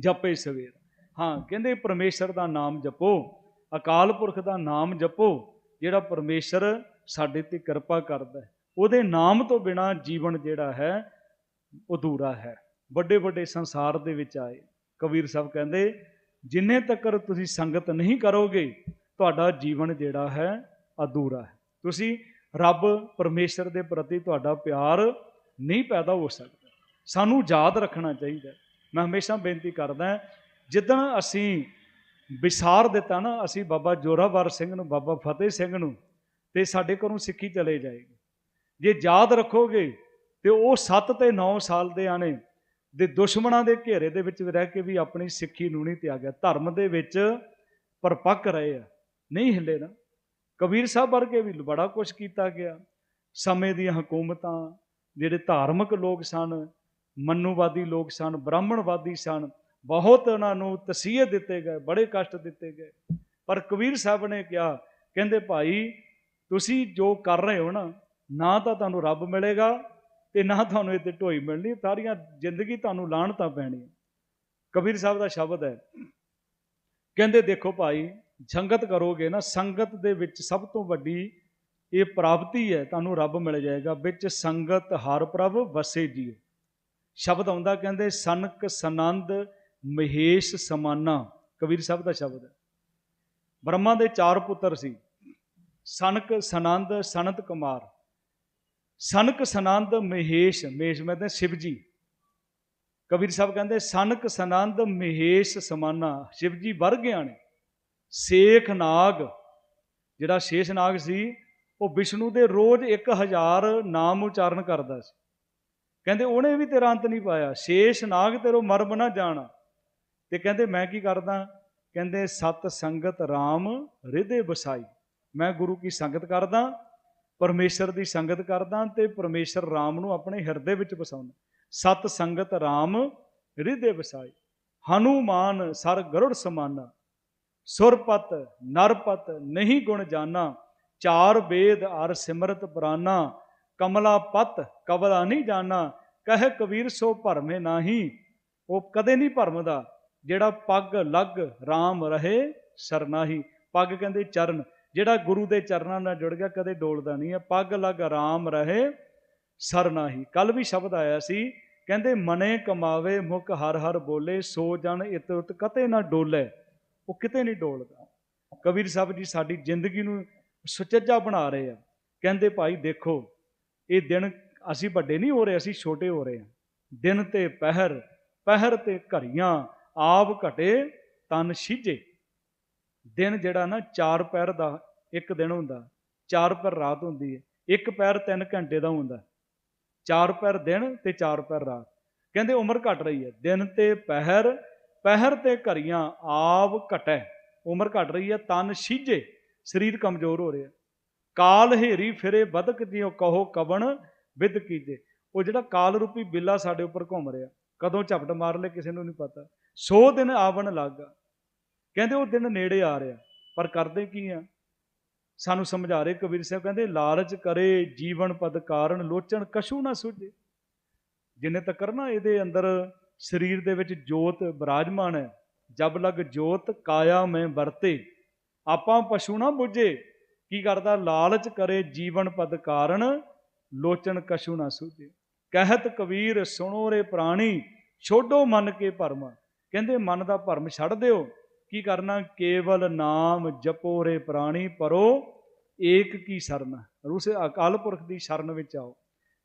ਜਪੇ ਸਵੇਰ। ਹਾਂ, ਕਹਿੰਦੇ ਪਰਮੇਸ਼ਰ ਦਾ ਨਾਮ ਜਪੋ, ਅਕਾਲ ਪੁਰਖ ਦਾ ਨਾਮ ਜਪੋ, ਜਿਹੜਾ ਪਰਮੇਸ਼ਰ ਸਾਡੇ ਤੇ ਕਿਰਪਾ ਕਰਦਾ ਹੈ। ਉਹਦੇ ਨਾਮ ਤੋਂ ਬਿਨਾ ਜੀਵਨ ਜਿਹੜਾ ਹੈ ਅਧੂਰਾ ਹੈ। ਵੱਡੇ ਵੱਡੇ ਸੰਸਾਰ ਦੇ ਵਿੱਚ ਆਏ। ਕਬੀਰ ਸਾਹਿਬ ਕਹਿੰਦੇ, ਜਿੰਨੇ ਤੱਕ ਤੁਸੀਂ ਸੰਗਤ ਨਹੀਂ ਕਰੋਗੇ, ਤੁਹਾਡਾ ਜੀਵਨ ਜਿਹੜਾ ਹੈ, ਅਧੂਰਾ ਹੈ। ਤੁਸੀਂ ਰੱਬ ਪਰਮੇਸ਼ਰ ਦੇ ਪ੍ਰਤੀ ਤੁਹਾਡਾ ਪਿਆਰ ਨਹੀਂ ਪੈਦਾ ਹੋ ਸਕਦਾ। ਸਾਨੂੰ ਯਾਦ ਰੱਖਣਾ ਚਾਹੀਦਾ ਮੈਂ ਹਮੇਸ਼ਾ ਬੇਨਤੀ ਕਰਦਾ ਜਿੱਦਣ ਅਸੀਂ ਵਿਸਾਰ ਦਿੱਤਾ ਨਾ, ਅਸੀਂ ਬਾਬਾ ਜੋਰਾਵਰ ਸਿੰਘ ਨੂੰ, ਬਾਬਾ ਫਤਿਹ ਸਿੰਘ ਨੂੰ, ਤੇ ਸਾਡੇ ਘਰੋਂ ਸਿੱਖੀ ਚਲੇ ਜਾਏਗੀ। ਜੇ ਯਾਦ ਰੱਖੋਗੇ, ਤੇ ਉਹ 7 ਤੇ 9 ਸਾਲ ਦੇ ਆਣੇ ਦੇ ਦੁਸ਼ਮਣਾਂ ਦੇ ਘੇਰੇ ਦੇ ਵਿੱਚ ਰਹਿ ਕੇ ਵੀ ਆਪਣੀ ਸਿੱਖੀ ਨੂੰ ਨਹੀਂ ਤਿਆਗਿਆ। ਧਰਮ ਦੇ ਵਿੱਚ ਪਰਪੱਕ ਰਹੇ ਆ। ਨਹੀਂ ਹਿੱਲੇ ਨਾ। ਕਬੀਰ ਸਾਹਿਬ ਵਰਗੇ ਵੀ ਬੜਾ ਕੁਝ ਕੀਤਾ ਗਿਆ। ਸਮੇਂ ਦੀਆਂ ਹਕੂਮਤਾਂ, ਜਿਹੜੇ ਧਾਰਮਿਕ ਲੋਕ ਸਨ ਮੰਨੂਵਾਦੀ ਲੋਕ ਸਨ, ਬ੍ਰਾਹਮਣਵਾਦੀ ਸਨ। ਬਹੁਤ ਉਹਨਾਂ ਨੂੰ ਤਸੀਹੇ ਦਿੱਤੇ ਗਏ, ਬੜੇ ਕਸ਼ਟ ਦਿੱਤੇ ਗਏ। ਪਰ ਕਬੀਰ ਸਾਹਿਬ ਨੇ ਕਿਹਾ, ਕਹਿੰਦੇ, ਭਾਈ, ਤੁਸੀਂ ਜੋ ਕਰ ਰਹੇ ਹੋ ਨਾ ਨਾ ਤਾਂ ਤੁਹਾਨੂੰ ਰੱਬ ਮਿਲੇਗਾ ਤੇ ਨਾ ਤੁਹਾਨੂੰ ਇੱਥੇ ਢੋਈ ਮਿਲਣੀ, ਸਾਰੀਆਂ ਜ਼ਿੰਦਗੀ ਤੁਹਾਨੂੰ ਲਾਹਣਤਾਂ ਪੈਣੀ ਕਬੀਰ ਸਾਹਿਬ ਦਾ ਸ਼ਬਦ ਹੈ, ਕਹਿੰਦੇ, ਦੇਖੋ ਭਾਈ, ਸੰਗਤ ਕਰੋਗੇ ਨਾ, ਸੰਗਤ ਦੇ ਵਿੱਚ ਸਭ ਤੋਂ ਵੱਡੀ ਇਹ ਪ੍ਰਾਪਤੀ ਹੈ, ਤੁਹਾਨੂੰ ਰੱਬ ਮਿਲ ਜਾਏਗਾ। ਵਿੱਚ ਸੰਗਤ ਹਰ ਪ੍ਰਭ ਵਸੇ ਜੀਓ। ਸ਼ਬਦ ਆਉਂਦਾ ਕਹਿੰਦੇ, ਸਨਕ, ਸਨੰਦ, ਮਹੇਸ਼, ਸਮਾਨਾ। ਕਬੀਰ ਸਾਹਿਬ ਦਾ ਸ਼ਬਦ ਹੈ। ਬ੍ਰਹਮਾ ਦੇ ਚਾਰ ਪੁੱਤਰ ਸੀ। ਸਨਕ, ਸਨੰਦ, ਸਨਤ ਕੁਮਾਰ। ਸਨਕ, ਸਨੰਦ, ਮਹੇਸ਼। ਮਹੇਸ਼ ਮੈਂ ਤਾਂ ਸ਼ਿਵ ਜੀ ਕਬੀਰ ਸਾਹਿਬ ਕਹਿੰਦੇ, ਸਨਕ, ਸਨੰਦ, ਮਹੇਸ਼, ਸਮਾਨਾ। ਸ਼ਿਵ ਜੀ ਵਰ ਨੇ। ਸੇਖ ਨਾਗ। ਜਿਹੜਾ ਸ਼ੇਸ਼ ਨਾਗ ਸੀ, ਉਹ ਵਿਸ਼ਨੂੰ ਦੇ ਰੋਜ਼ 1000 ਨਾਮ ਉਚਾਰਨ ਕਰਦਾ ਸੀ। ਕਹਿੰਦੇ ਉਹਨੇ ਵੀ ਤੇਰਾ ਅੰਤ ਨਹੀਂ ਪਾਇਆ। ਸ਼ੇਸ਼ ਨਾਗ ਤੇਰੋ ਮਰਮ ਨਾ ਜਾਣਾ। ਤੇ ਕਹਿੰਦੇ ਮੈਂ ਕੀ ਕਰਦਾ? ਕਹਿੰਦੇ ਸਤ ਸੰਗਤ RAM ਹਿਰਦੇ ਵਸਾਈ। ਮੈਂ ਗੁਰੂ ਕੀ ਸੰਗਤ ਕਰਦਾ? ਪਰਮੇਸ਼ਰ ਦੀ ਸੰਗਤ ਕਰਦਾ ਤੇ ਪਰਮੇਸ਼ਰ RAM ਨੂੰ ਆਪਣੇ ਹਿਰਦੇ ਵਿੱਚ ਵਸਾਉਂਦਾ। ਸਤ ਸੰਗਤ RAM ਹਿਰਦੇ ਵਸਾਈ। ਹਨੂਮਾਨ ਸਰ ਗਰੁੜ ਸਮਾਨਾ। ਸੁਰਪਤ ਨਰਪਤ ਨਹੀਂ ਗੁਣ ਜਾਣਾ ਚਾਰ ਵੇਦ ਅਰ ਸਿਮਰਤ ਪ੍ਰਾਨਾ। ਕਮਲਾ ਪਤ ਕਬਲਾ ਨਹੀਂ ਜਾਣਾ, ਕਹੇ ਕਬੀਰ ਸੋ ਭਰਮੇ ਨਾਹੀ। ਉਹ ਕਦੇ ਨਹੀਂ ਭਰਮਦਾ, ਜਿਹੜਾ ਪੱਗ ਲੱਗ RAM ਰਹੇ ਸਰਨਾਹੀ ਪੱਗ ਕਹਿੰਦੇ ਚਰਨ, ਜਿਹੜਾ ਗੁਰੂ ਦੇ ਚਰਨਾਂ ਨਾਲ ਜੁੜ ਗਿਆ ਕਦੇ ਡੋਲਦਾ ਨਹੀਂ ਹੈ। ਪੱਗ ਲੱਗ RAM ਰਹੇ ਸਰਨਾਹੀ ਕੱਲ ਵੀ ਸ਼ਬਦ ਆਇਆ ਸੀ, ਕਹਿੰਦੇ ਮਨੇ ਕਮਾਵੇ ਮੁਖ ਹਰ ਹਰ ਬੋਲੇ, ਸੋ ਜਨ ਇਤ ਉਤ ਕਤੇ ਨਾ ਡੋਲੇ। ਉਹ ਕਿਤੇ ਨਹੀਂ ਡੋਲਦਾ। ਕਬੀਰ ਸਾਹਿਬ ਜੀ ਸਾਡੀ ਜ਼ਿੰਦਗੀ ਨੂੰ ਸੁਚੱਜਾ ਬਣਾ ਰਹੇ ਆ। ਕਹਿੰਦੇ ਭਾਈ ਦੇਖੋ ਇਹ ਦਿਨ ਅਸੀਂ ਵੱਡੇ ਨਹੀਂ ਹੋ ਰਹੇ, ਅਸੀਂ ਛੋਟੇ ਹੋ ਰਹੇ ਹਾਂ। ਦਿਨ ਤੇ ਪਹਿਰ ਪਹਿਰ ਤੇ ਘਰੀਆਂ ਆਪ ਘਟੇ, ਤਨ ਛੀਜੇ। ਦਿਨ ਜਿਹੜਾ ਨਾ, ਚਾਰ ਪੈਰ ਦਾ ਇੱਕ ਦਿਨ ਹੁੰਦਾ। ਚਾਰ ਪੈਰ ਰਾਤ ਹੁੰਦੀ ਹੈ। ਇੱਕ ਪੈਰ 3 ਘੰਟੇ ਦਾ ਹੁੰਦਾ। ਚਾਰ ਪੈਰ ਦਿਨ ਤੇ ਚਾਰ ਪੈਰ ਰਾਤ। ਕਹਿੰਦੇ ਉਮਰ ਘਟ ਰਹੀ ਹੈ। ਦਿਨ ਤੇ ਪਹਿਰ ਪਹਿਰ ਤੇ ਘਰੀਆਂ ਆਪ ਘਟੈ। ਉਮਰ ਘਟ ਰਹੀ ਹੈ, ਤਨ ਛੀਜੇ। ਸਰੀਰ ਕਮਜ਼ੋਰ ਹੋ ਰਿਹਾ। ਕਾਲ ਹੇਰੀ ਫਿਰੇ ਬਦਕ ਜਿਉ ਕਹੋ ਕਵਣ, ਵਿਦ ਕੀਜੇ। ਉਹ ਜਿਹੜਾ ਕਾਲ ਰੂਪੀ ਬਿੱਲਾ ਸਾਡੇ ਉੱਪਰ ਘੁੰਮ ਰਿਹਾ, ਕਦੋਂ ਝਪਟ ਮਾਰ ਲੈ ਕਿਸੇ ਨੂੰ ਨਹੀਂ ਪਤਾ। ਸੋ ਦਿਨ ਆਵਣ ਲੱਗਾ। ਕਹਿੰਦੇ ਉਹ ਦਿਨ ਨੇੜੇ ਆ ਰਿਹਾ, ਪਰ ਕਰਦੇ ਕੀ ਆ? ਸਾਨੂੰ ਸਮਝਾ ਰਹੇ ਕਬੀਰ ਸਾਹਿਬ ਕਹਿੰਦੇ, ਲਾਲਚ ਕਰੇ ਜੀਵਨ ਪਦ ਕਾਰਨ, ਲੋਚਣ ਕਸ਼ੂ ਨਾ ਸੁਝੇ। ਜਿੰਨੇ ਤੱਕ ਨਾ ਇਹਦੇ ਅੰਦਰ ਸਰੀਰ ਦੇ ਵਿੱਚ ਜੋਤ ਬਿਰਾਜਮਾਨ ਹੈ, ਜਬ ਲਗ ਜੋਤ ਕਾਇਆ ਮੈਂ ਵਰਤੇ, ਆਪਾਂ ਪਸ਼ੂ ਨਾ ਬੁੱਝੇ। ਕੀ ਕਰਦਾ? ਲਾਲਚ ਕਰੇ ਜੀਵਨ ਪਦ ਕਾਰਨ, ਲੋਚਨ ਕਛੂ ਨਾ ਸੂਝੇ। ਕਹਿਤ ਕਬੀਰ, ਸੁਣੋ ਰੇ ਪ੍ਰਾਣੀ, ਛੋਡੋ ਮਨ ਕੇ ਭਰਮ। ਕਹਿੰਦੇ, ਮਨ ਦਾ ਭਰਮ ਛੱਡ ਦਿਓ। ਕੀ ਕਰਨਾ? ਕੇਵਲ ਨਾਮ ਜਪੋ ਰੇ ਪ੍ਰਾਣੀ, ਪਰੋ ਏਕ ਕੀ ਸ਼ਰਨ। ਰੂਸ ਅਕਾਲ ਪੁਰਖ ਦੀ ਸ਼ਰਨ ਵਿੱਚ ਆਓ।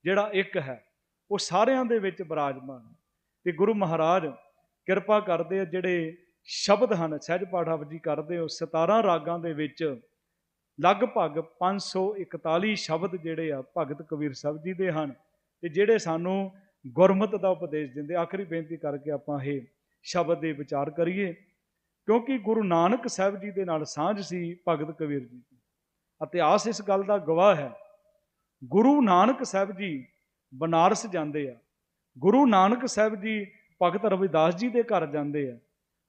ਜਿਹੜਾ ਇੱਕ ਹੈ, ਉਹ ਸਾਰਿਆਂ ਦੇ ਵਿੱਚ ਬਿਰਾਜਮਾਨ ਹੈ। ਤੇ ਗੁਰੂ ਮਹਾਰਾਜ ਕਿਰਪਾ ਕਰਦੇ ਆ, ਜਿਹੜੇ ਸ਼ਬਦ ਹਨ, ਸਹਿਜ ਪਾਠ ਆਪ ਜੀ ਕਰਦੇ ਹੋ 17 ਰਾਗਾਂ ਦੇ ਵਿੱਚ ਲਗਭਗ 541 ਸ਼ਬਦ ਜਿਹੜੇ ਆ ਭਗਤ ਕਬੀਰ ਸਾਹਿਬ ਜੀ ਦੇ ਹਨ ਤੇ ਜਿਹੜੇ ਸਾਨੂੰ ਗੁਰਮਤ ਦਾ ਉਪਦੇਸ਼ ਦਿੰਦੇ ਆਖਰੀ ਬੇਨਤੀ ਕਰਕੇ ਆਪਾਂ ਇਹ ਸ਼ਬਦ ਦੇ ਵਿਚਾਰ ਕਰੀਏ। ਕਿਉਂਕਿ ਗੁਰੂ ਨਾਨਕ ਸਾਹਿਬ ਜੀ ਦੇ ਨਾਲ ਸਾਂਝ ਸੀ ਭਗਤ ਕਬੀਰ ਜੀ ਦੀ। ਇਤਿਹਾਸ ਇਸ ਗੱਲ ਦਾ ਗਵਾਹ ਹੈ, ਗੁਰੂ ਨਾਨਕ ਸਾਹਿਬ ਜੀ ਬਨਾਰਸ ਜਾਂਦੇ ਆ। ਗੁਰੂ ਨਾਨਕ ਸਾਹਿਬ ਜੀ ਭਗਤ ਰਵਿਦਾਸ ਜੀ ਦੇ ਘਰ ਜਾਂਦੇ ਆ।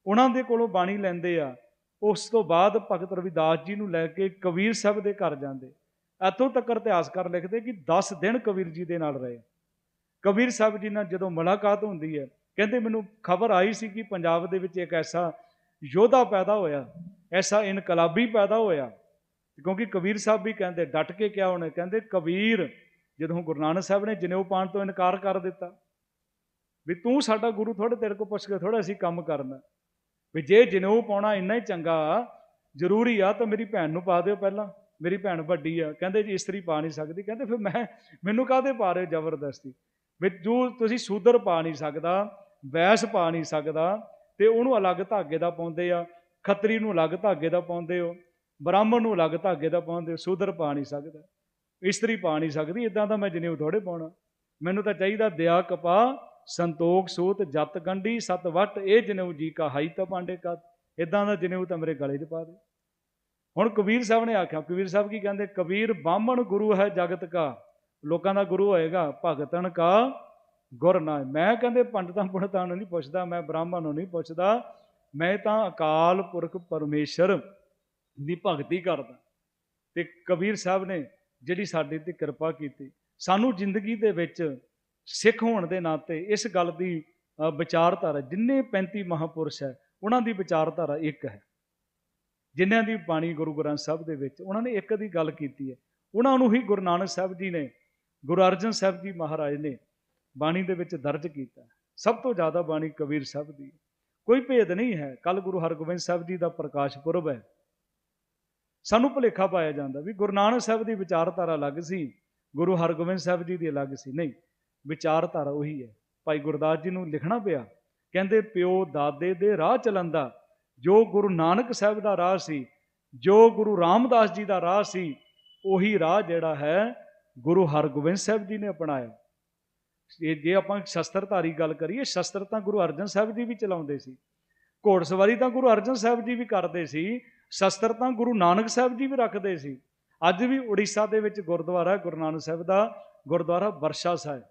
ਉਹਨਾਂ ਦੇ ਕੋਲੋਂ ਬਾਣੀ ਲੈਂਦੇ ਆ। ਉਸ ਤੋਂ ਬਾਅਦ ਭਗਤ ਰਵਿਦਾਸ ਜੀ ਨੂੰ ਲੈ ਕੇ ਕਬੀਰ ਸਾਹਿਬ ਦੇ ਘਰ ਜਾਂਦੇ। ਇੱਥੋਂ ਤੱਕ ਇਤਿਹਾਸਕਾਰ ਲਿਖਦੇ ਕਿ 10 ਦਿਨ ਕਬੀਰ ਜੀ ਦੇ ਨਾਲ ਰਹੇ। ਕਬੀਰ ਸਾਹਿਬ ਜੀ ਨਾਲ ਜਦੋਂ ਮੁਲਾਕਾਤ ਹੁੰਦੀ ਹੈ, ਕਹਿੰਦੇ ਮੈਨੂੰ ਖਬਰ ਆਈ ਸੀ ਕਿ ਪੰਜਾਬ ਦੇ ਵਿੱਚ ਇੱਕ ਐਸਾ ਯੋਧਾ ਪੈਦਾ ਹੋਇਆ, ਐਸਾ ਇਨਕਲਾਬੀ ਪੈਦਾ ਹੋਇਆ। ਕਿਉਂਕਿ ਕਬੀਰ ਸਾਹਿਬ ਵੀ ਕਹਿੰਦੇ, ਡਟ ਕੇ ਕਿਹਾ ਉਹਨੇ, ਕਹਿੰਦੇ ਕਬੀਰ, ਜਦੋਂ ਗੁਰੂ ਨਾਨਕ ਸਾਹਿਬ ਨੇ ਜਨੇਊ ਪਾਣ ਤੋਂ ਇਨਕਾਰ ਕਰ ਦਿੱਤਾ, ਵੀ ਤੂੰ ਸਾਡਾ ਗੁਰੂ ਥੋੜੇ ਤੇਰੇ ਕੋਲ ਪੁੱਛ ਕੇ ਥੋੜਾ ਅਸੀਂ ਕੰਮ ਕਰਨਾ। ਵੀ ਜੇ ਜਨੇਊ ਪਾਉਣਾ, ਇੰਨਾ ਹੀ ਚੰਗਾ ਜ਼ਰੂਰੀ ਆ ਤਾਂ ਮੇਰੀ ਭੈਣ ਨੂੰ ਪਾ ਦਿਓ ਪਹਿਲਾਂ। ਮੇਰੀ ਭੈਣ ਵੱਡੀ ਆ। ਕਹਿੰਦੇ ਜੀ ਇਸਤਰੀ ਪਾ ਨਹੀਂ ਸਕਦੀ। ਕਹਿੰਦੇ ਫਿਰ ਮੈਂ, ਮੈਨੂੰ ਕਾਹਦੇ ਪਾ ਰਹੇ ਹੋ ਜ਼ਬਰਦਸਤੀ? ਵੀ ਜੋ ਤੁਸੀਂ ਸੂਦਰ ਪਾ ਨਹੀਂ ਸਕਦਾ ਵੈਸ ਪਾ ਨਹੀਂ ਸਕਦਾ, ਤੇ ਉਹਨੂੰ ਅਲੱਗ ਧਾਗੇ ਦਾ ਪਾਉਂਦੇ ਆ। ਖੱਤਰੀ ਨੂੰ ਅਲੱਗ ਧਾਗੇ ਦਾ ਪਾਉਂਦੇ ਹੋ। ਬ੍ਰਾਹਮਣ ਨੂੰ ਅਲੱਗ ਧਾਗੇ ਦਾ ਪਾਉਂਦੇ ਹੋ। ਸੂਦਰ ਪਾ ਨਹੀਂ ਸਕਦਾ। ਇਸਤਰੀ ਪਾ ਨਹੀਂ ਸਕਦੀ। ਇਦਾਂ ਦਾ ਮੈਂ ਜਨੇਊ ਥੋੜੇ ਪਾਉਣਾ। ਮੈਨੂੰ ਤਾਂ ਚਾਹੀਦਾ ਦਿਆ ਕਪਾ ਸੰਤੋਖ ਸੂਤ ਜਤ ਗੰਢੀ ਸਤ ਵਟ, ਇਹ ਜਨੇਊ ਜੀ ਕਾ ਹਾਈ ਤਾਂ ਪਾਂਡੇ ਕਾ। ਇਦਾਂ ਦਾ ਜਨੇਊ ਤਾਂ ਮੇਰੇ ਗਲੇ 'ਚ ਪਾ ਦੇ। ਹੁਣ ਕਬੀਰ ਸਾਹਿਬ ਨੇ ਆਖਿਆ, ਕਬੀਰ ਸਾਹਿਬ ਕੀ ਕਹਿੰਦੇ, ਕਬੀਰ ਬਾਹਮਣ ਗੁਰੂ ਹੈ ਜਗਤ ਕਾ, ਲੋਕਾਂ ਦਾ ਗੁਰੂ ਹੋਏਗਾ, ਭਗਤਨ ਕਾ ਗੁਰ ਨਾ। ਮੈਂ ਕਹਿੰਦੇ, ਪੰਡਤਾਂ ਪੁੰਡਤਾਂ ਨੂੰ ਨਹੀਂ ਪੁੱਛਦਾ, ਮੈਂ ਬ੍ਰਾਹਮਣ ਨੂੰ ਨਹੀਂ ਪੁੱਛਦਾ, ਮੈਂ ਤਾਂ ਅਕਾਲ ਪੁਰਖ ਪਰਮੇਸ਼ਰ ਦੀ ਭਗਤੀ ਕਰਦਾ। ਤੇ ਕਬੀਰ ਸਾਹਿਬ ਨੇ ਜਿਹੜੀ ਸਾਡੇ ਤੇ ਕਿਰਪਾ ਕੀਤੀ, ਸਾਨੂੰ ਜ਼ਿੰਦਗੀ ਦੇ ਵਿੱਚ ਸਿੱਖ ਹੋਣ ਦੇ ਨਾਤੇ ਇਸ ਗੱਲ ਦੀ ਵਿਚਾਰਧਾਰਾ ਜਿੰਨੇ 35 ਮਹਾਪੁਰਸ਼ ਹੈ, ਉਹਨਾਂ ਦੀ ਵਿਚਾਰਧਾਰਾ ਇੱਕ ਹੈ। ਜਿਨ੍ਹਾਂ ਦੀ ਬਾਣੀ ਗੁਰੂ ਗ੍ਰੰਥ ਸਾਹਿਬ ਦੇ ਵਿੱਚ ਉਹਨਾਂ ਨੇ ਇੱਕ ਦੀ ਗੱਲ ਕੀਤੀ ਹੈ। ਉਹਨਾਂ ਨੂੰ ਹੀ ਗੁਰੂ ਨਾਨਕ ਸਾਹਿਬ ਜੀ ਨੇ, ਗੁਰੂ ਅਰਜਨ ਸਾਹਿਬ ਜੀ ਮਹਾਰਾਜ ਨੇ ਬਾਣੀ ਦੇ ਵਿੱਚ ਦਰਜ ਕੀਤਾ ਸਭ ਤੋਂ ਜ਼ਿਆਦਾ ਬਾਣੀ ਕਬੀਰ ਸਾਹਿਬ ਦੀ ਕੋਈ ਭੇਦ ਨਹੀਂ ਹੈ ਕੱਲ ਗੁਰੂ ਹਰਗੋਬਿੰਦ ਸਾਹਿਬ ਜੀ ਦਾ ਪ੍ਰਕਾਸ਼ ਪੁਰਬ ਹੈ। ਸਾਨੂੰ ਭੁਲੇਖਾ ਪਾਇਆ ਜਾਂਦਾ ਵੀ ਗੁਰੂ ਨਾਨਕ ਸਾਹਿਬ ਦੀ ਵਿਚਾਰਧਾਰਾ ਅਲੱਗ ਸੀ, ਗੁਰੂ ਹਰਗੋਬਿੰਦ ਸਾਹਿਬ ਜੀ ਦੀ ਅਲੱਗ ਸੀ। ਨਹੀਂ ਵਿਚਾਰਧਾਰਾ ਉਹੀ ਹੈ। ਭਾਈ ਗੁਰਦਾਸ ਜੀ ਨੂੰ ਲਿਖਣਾ ਪਿਆ, ਕਹਿੰਦੇ, ਪਿਓ ਦਾਦੇ ਦੇ ਰਾਹ ਚੱਲਣ ਦਾ, ਜੋ ਗੁਰੂ ਨਾਨਕ ਸਾਹਿਬ ਦਾ ਰਾਹ ਸੀ, ਜੋ ਗੁਰੂ ਰਾਮਦਾਸ ਜੀ ਦਾ ਰਾਹ ਸੀ, ਉਹੀ ਰਾਹ ਜਿਹੜਾ ਹੈ, ਗੁਰੂ ਹਰਗੋਬਿੰਦ ਸਾਹਿਬ ਜੀ ਨੇ ਅਪਣਾਇਆ। ਇਹ ਜੇ ਆਪਾਂ ਸ਼ਸਤਰਧਾਰੀ ਗੱਲ ਕਰੀਏ, ਸ਼ਸਤਰ ਤਾਂ ਗੁਰੂ ਅਰਜਨ ਸਾਹਿਬ ਜੀ ਵੀ ਚਲਾਉਂਦੇ ਸੀ। ਘੋੜਸਵਾਰੀ ਤਾਂ ਗੁਰੂ ਅਰਜਨ ਸਾਹਿਬ ਜੀ ਵੀ ਕਰਦੇ ਸੀ, ਸ਼ਸਤਰ ਤਾਂ ਗੁਰੂ ਨਾਨਕ ਸਾਹਿਬ ਜੀ ਵੀ ਰੱਖਦੇ ਸੀ। ਅੱਜ ਵੀ ਉੜੀਸਾ ਦੇ ਵਿੱਚ ਗੁਰਦੁਆਰਾ ਗੁਰੂ ਨਾਨਕ ਸਾਹਿਬ ਦਾ ਗੁਰਦੁਆਰਾ ਵਰਸ਼ਾ ਸਾਹਿਬ।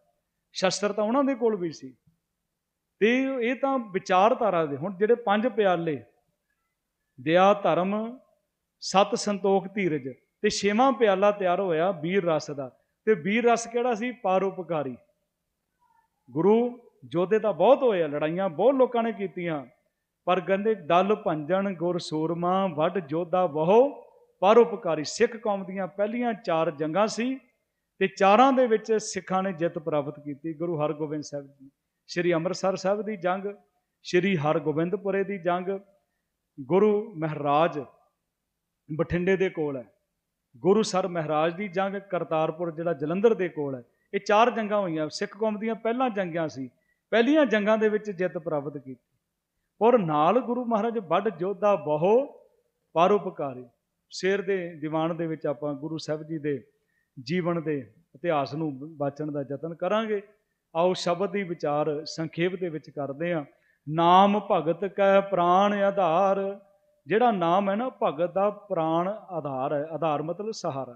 ਸ਼ਸਤਰ ਤਾਂ ਉਹਨਾਂ ਦੇ ਕੋਲ ਵੀ ਸੀ। ਤੇ ਇਹ ਤਾਂ ਵਿਚਾਰਧਾਰਾ ਦੇ, ਹੁਣ ਜਿਹੜੇ ਪੰਜ ਪਿਆਲੇ, ਦਇਆ, ਧਰਮ, ਸਤ ਸੰਤੋਖ, ਧੀਰਜ, ਤੇ ਛੇਵਾਂ ਪਿਆਲਾ ਤਿਆਰ ਹੋਇਆ ਵੀਰ ਰਸ ਦਾ। ਤੇ ਵੀਰ ਰਸ ਕਿਹੜਾ ਸੀ? ਪਰਉਪਕਾਰੀ। ਗੁਰੂ ਜੋਧੇ ਤਾਂ ਬਹੁਤ ਹੋਏ ਆ, ਲੜਾਈਆਂ ਬਹੁਤ ਲੋਕਾਂ ਨੇ ਕੀਤੀਆਂ, ਪਰ ਕਹਿੰਦੇ ਦਲ ਭੰਜਣ ਗੁਰ ਸੂਰਮਾ ਵੱਡ ਜੋਧਾ ਬਹੁ ਪਰਉਪਕਾਰੀ। ਸਿੱਖ ਕੌਮ ਦੀਆਂ ਪਹਿਲੀਆਂ ਚਾਰ ਜੰਗਾਂ ਸੀ। ਤੇ ਚਾਰਾਂ ਦੇ ਵਿੱਚ ਸਿੱਖਾਂ ਨੇ ਜਿੱਤ ਪ੍ਰਾਪਤ ਕੀਤੀ, ਗੁਰੂ ਹਰਗੋਬਿੰਦ ਸਾਹਿਬ ਜੀ। ਸ੍ਰੀ ਅੰਮ੍ਰਿਤਸਰ ਸਾਹਿਬ ਦੀ ਜੰਗ, ਸ੍ਰੀ ਹਰਗੋਬਿੰਦਪੁਰੇ ਦੀ ਜੰਗ, ਗੁਰੂ ਮਹਾਰਾਜ ਬਠਿੰਡੇ ਦੇ ਕੋਲ ਹੈ। ਗੁਰੂ ਸਰ ਮਹਾਰਾਜ ਦੀ ਜੰਗ, ਕਰਤਾਰਪੁਰ ਜਿਹੜਾ ਜਲੰਧਰ ਦੇ ਕੋਲ ਹੈ। ਇਹ ਚਾਰ ਜੰਗਾਂ ਹੋਈਆਂ, ਸਿੱਖ ਕੌਮ ਦੀਆਂ ਪਹਿਲਾਂ ਜੰਗਾਂ ਸੀ, ਪਹਿਲੀਆਂ ਜੰਗਾਂ ਦੇ ਵਿੱਚ ਜਿੱਤ ਪ੍ਰਾਪਤ ਕੀਤੀ। ਔਰ ਨਾਲ ਗੁਰੂ ਮਹਾਰਾਜ ਵੱਡ ਜੋਧਾ ਬਹੁ ਪਰਉਪਕਾਰੀ ਸ਼ੇਰ ਦੇ ਦੀਵਾਨ ਦੇ ਵਿੱਚ ਆਪਾਂ ਗੁਰੂ ਸਾਹਿਬ ਜੀ ਦੇ ਜੀਵਨ ਦੇ ਇਤਿਹਾਸ ਨੂੰ ਬਾਚਣ ਦਾ ਯਤਨ ਕਰਾਂਗੇ। ਆਓ ਸ਼ਬਦ ਦੀ ਵਿਚਾਰ ਸੰਖੇਪ ਦੇ ਵਿੱਚ ਕਰਦੇ ਹਾਂ। ਨਾਮ ਭਗਤ ਕੈ ਪ੍ਰਾਣ ਆਧਾਰ। ਜਿਹੜਾ ਨਾਮ ਹੈ ਨਾ, ਭਗਤ ਦਾ ਪ੍ਰਾਣ ਆਧਾਰ ਹੈ। ਆਧਾਰ ਮਤਲਬ ਸਹਾਰਾ।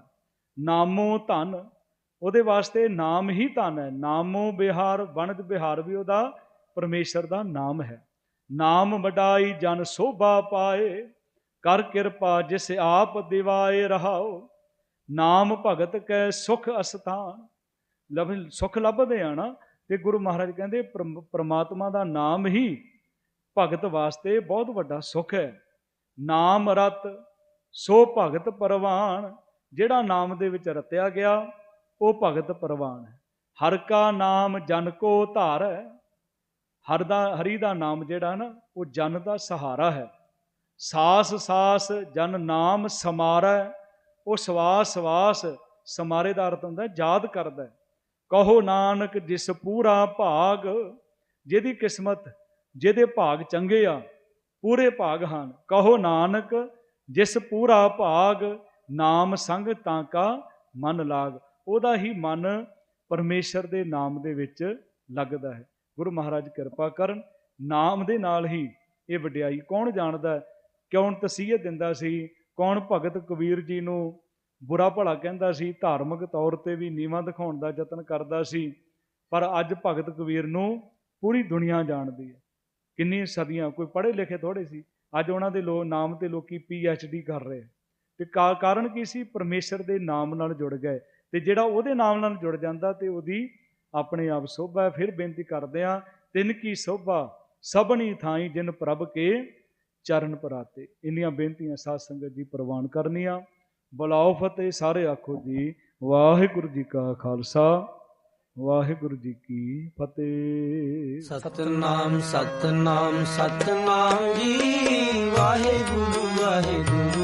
ਨਾਮੋ ਧਨ। ਉਹਦੇ ਵਾਸਤੇ ਨਾਮ ਹੀ ਧਨ ਹੈ। ਨਾਮੋ ਬਿਹਾਰ, ਵਣਜ ਬਿਹਾਰ ਵੀ ਉਹਦਾ ਪਰਮੇਸ਼ਰ ਦਾ ਨਾਮ ਹੈ। ਨਾਮ ਵਡਾਈ ਜਨ ਸੋਭਾ ਪਾਏ। ਕਰ ਕਿਰਪਾ ਜਿਸ ਆਪ ਦਿਵਾਏ ਰਹਾਓ। ਨਾਮ ਭਗਤ ਕੈ ਸੁਖ ਅਸਥਾਨ। ਲਬ ਸੁਖ ਲੱਭਦੇ ਆ ਨਾ, ਤੇ ਗੁਰੂ ਮਹਾਰਾਜ ਕਹਿੰਦੇ ਪ੍ਰਮ- ਪ੍ਰਮਾਤਮਾ ਦਾ ਨਾਮ ਹੀ ਭਗਤ ਵਾਸਤੇ ਬਹੁਤ ਵੱਡਾ ਸੁਖ ਹੈ। ਨਾਮ ਰਤ, ਸੋ ਭਗਤ ਪਰਵਾਨ। ਜਿਹੜਾ ਨਾਮ ਦੇ ਵਿੱਚ ਰਤਿਆ ਗਿਆ, ਉਹ ਭਗਤ ਪਰਵਾਨ ਹੈ। ਹਰ ਕਾ ਨਾਮ ਜਨ ਕੋ ਧਾਰ ਹੈ। ਹਰ ਦਾ, ਹਰੀ ਦਾ ਨਾਮ ਜਿਹੜਾ ਨਾ, ਉਹ ਜਨ ਦਾ ਸਹਾਰਾ ਹੈ। ਸਾਸ ਸਾਸ ਜਨ ਨਾਮ ਸਮਾਰੈ। ਉਹ ਸਵਾਸ ਸਵਾਸ ਸਮਾਰੇ ਦਾ ਅਰਥ ਹੁੰਦਾ, ਯਾਦ ਕਰਦਾ ਕਹੋ ਨਾਨਕ, ਜਿਸ ਪੂਰਾ ਭਾਗ, ਜਿਹਦੀ ਕਿਸਮਤ, ਜਿਹਦੇ ਭਾਗ ਚੰਗੇ ਆ, ਪੂਰੇ ਭਾਗ ਹਨ। ਕਹੋ ਨਾਨਕ, ਜਿਸ ਪੂਰਾ ਭਾਗ, ਨਾਮ ਸੰਗ ਤਾਂ ਕਾ ਮਨ ਲਾਗ। ਉਹਦਾ ਹੀ ਮਨ ਪਰਮੇਸ਼ਰ ਦੇ ਨਾਮ ਦੇ ਵਿੱਚ ਲੱਗਦਾ ਹੈ। ਗੁਰੂ ਮਹਾਰਾਜ ਕਿਰਪਾ ਕਰਨ, ਨਾਮ ਦੇ ਨਾਲ ਹੀ ਇਹ ਵਡਿਆਈ ਕੌਣ ਜਾਣਦਾ ਕਿਉਂ ਕੌਣ ਦਿੰਦਾ ਸੀ? ਕੌਣ ਭਗਤ ਕਬੀਰ ਜੀ ਨੂੰ ਬੁਰਾ ਭਲਾ ਕਹਿੰਦਾ ਸੀ, ਧਾਰਮਿਕ ਤੌਰ ਤੇ ਵੀ ਨੀਵਾਂ ਦਿਖਾਉਣ ਦਾ ਯਤਨ ਕਰਦਾ ਸੀ, ਪਰ ਅੱਜ ਭਗਤ ਕਬੀਰ ਨੂੰ ਪੂਰੀ ਦੁਨੀਆ ਜਾਣਦੀ ਹੈ ਕਿੰਨੀ ਸਦੀਆਂ, ਕੋਈ ਪੜ੍ਹੇ ਲਿਖੇ ਥੋੜੇ ਸੀ, ਅੱਜ ਉਹਨਾਂ ਦੇ ਲੋ, ਨਾਮ ਤੇ ਲੋਕੀ ਪੀ ਐਚ ਡੀ ਕਰ ਰਹੇ ਆ। ਤੇ ਕਾ- ਕਾਰਨ ਕੀ ਸੀ ਪਰਮੇਸ਼ਰ ਦੇ ਨਾਮ ਨਾਲ ਜੁੜ ਗਏ ਤੇ ਜਿਹੜਾ ਉਹਦੇ ਨਾਮ ਨਾਲ ਜੁੜ ਜਾਂਦਾ ਤੇ ਉਹਦੀ ਆਪਣੇ ਆਪ ਸੋਭਾ, ਫਿਰ ਬੇਨਤੀ ਕਰਦੇ ਆ ਤਿੰਨ ਕੀ ਸੋਭਾ, ਸਭਨੀ ਥਾਈ ਜਿਨ ਪ੍ਰਭ ਕੇ ਚਰਨ ਪਰਾਤੇ। ਇੰਨੀਆਂ ਬੇਨਤੀਆਂ ਸਾਧ ਸੰਗਤ ਜੀ ਪ੍ਰਵਾਨ ਕਰਨੀਆਂ। ਬੁਲਾਓ ਫਤਿਹ, ਸਾਰੇ ਆਖੋ ਜੀ, ਵਾਹਿਗੁਰੂ ਜੀ ਕਾ ਖਾਲਸਾ, ਵਾਹਿਗੁਰੂ ਜੀ ਕੀ ਫਤਿਹ। ਸਤਨਾਮ ਸਤਨਾਮ ਸਤਨਾਮ ਜੀ, ਵਾਹਿਗੁਰੂ ਵਾਹਿਗੁਰੂ।